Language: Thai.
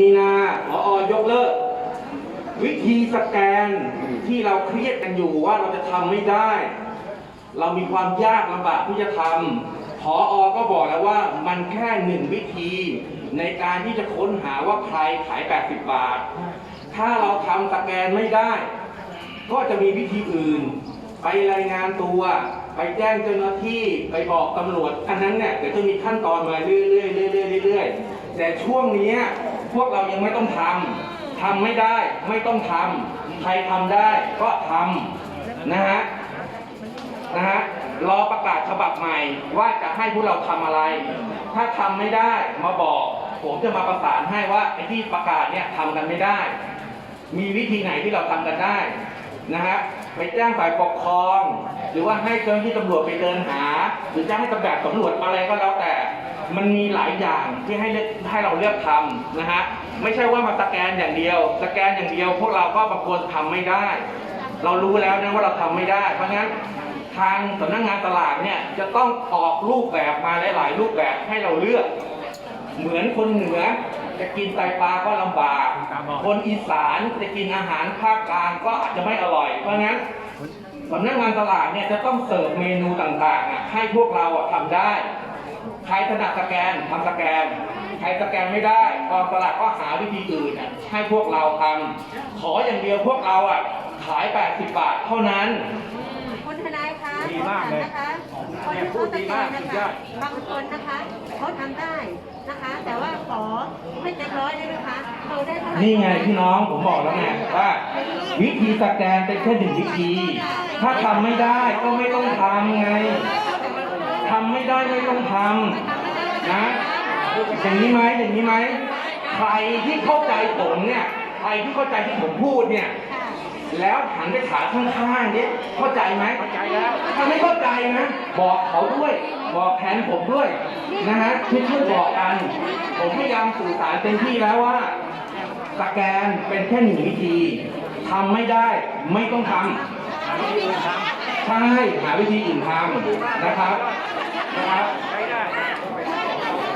มีนาพออยกเลิก วิธีสแกนที่เราเครียดกันอยู่ว่าเราจะทำไม่ได้ เรามีความยากลำบากที่จะทำพออก็บอกแล้วว่ามันแค่หนึ่งวิธี ในการที่จะค้นหาว่าใครขาย 80 บาท ถ้าเราทำสแกนไม่ได้ ก็จะมีวิธีอื่น ไปรายงานตัว ไปแจ้งเจ้าหน้าที่ไปบอกตำรวจอันนั้นเนี่ยเดี๋ยวจะมีขั้นตอนมาเรื่อยๆเรื่อยๆเรื่อยๆแต่ช่วงนี้ พวกเรายังไม่ต้องทำทำไม่ได้ไม่ต้องทำใครทำได้ก็ทำนะฮะนะฮะรอประกาศฉบับใหม่ว่าจะให้พวกเราทำอะไร ถ้าทำไม่ได้มาบอก ผมจะมาประสานให้ว่าไอ้ที่ประกาศเนี่ยทำกันไม่ได้ มีวิธีไหนที่เราทำกันได้นะฮะ ไปแจ้งฝ่ายปกครอง หรือว่าให้เจ้าหน้าที่ตำรวจไปเดินหา หรือจะให้ตำรวจสำรวจอะไรก็แล้วแต่ มันมีหลายอย่างที่ให้เลือกให้เราเลือกทำนะฮะไม่ใช่ว่ามาสแกนอย่างเดียว สแกนอย่างเดียว พวกเราก็บางคนทำไม่ได้ เรารู้แล้วนะว่าเราทำไม่ได้ เพราะงั้นทางสำนักงานตลาดเนี่ยจะต้องออกรูปแบบมาหลาย ๆ รูปแบบให้เราเลือก เหมือนคนเหนือ จะกินไตปลาก็ลำบาก คนอีสานจะกินอาหารภาคกลางก็อาจจะไม่อร่อย เพราะงั้นสำนักงานตลาดเนี่ยจะต้องเสิร์ฟเมนูต่างๆอะให้พวกเราอะทำได้ ใครถนัดสแกนทำสแกน ใครสแกนไม่ได้กองตลาดก็หาวิธีอื่นอะให้พวกเราทำขออย่างเดียวพวกเราอะขาย 80 บาทเท่านั้น คุณทนายคะดีมากเลย นะคะคนเนี่ยที่พูเขาดสดีแกมากนนะสุดยคะอดบางคนนะคะ นี่ไงพี่น้องผมบอกแล้วไงว่า วิธีสแกนเป็นแค่หนึ่งวิธี ถ้าทำไม่ได้ก็ไม่ต้องทำไงทำไม่ได้ไม่ต้องทำนะอย่างนี้ไหมอย่างนี้ไหมใครที่เข้าใจผมเนี่ยใครที่เข้าใจที่ผมพูดเนี่ย แล้วหันไปถามข้างๆเนี่ยเข้าใจไหมเข้าใจแล้วถ้าไม่เข้าใจนะบอกเขาด้วยบอกแทนผมด้วยนะฮะช่วยช่วยบอกกัน ผมพยายามสื่อสารเต็มที่แล้วว่า สแกนเป็นแค่หนึ่งวิธีทำไม่ได้ไม่ต้องทำใช่หาวิธีอื่นทำนะครับนะครับ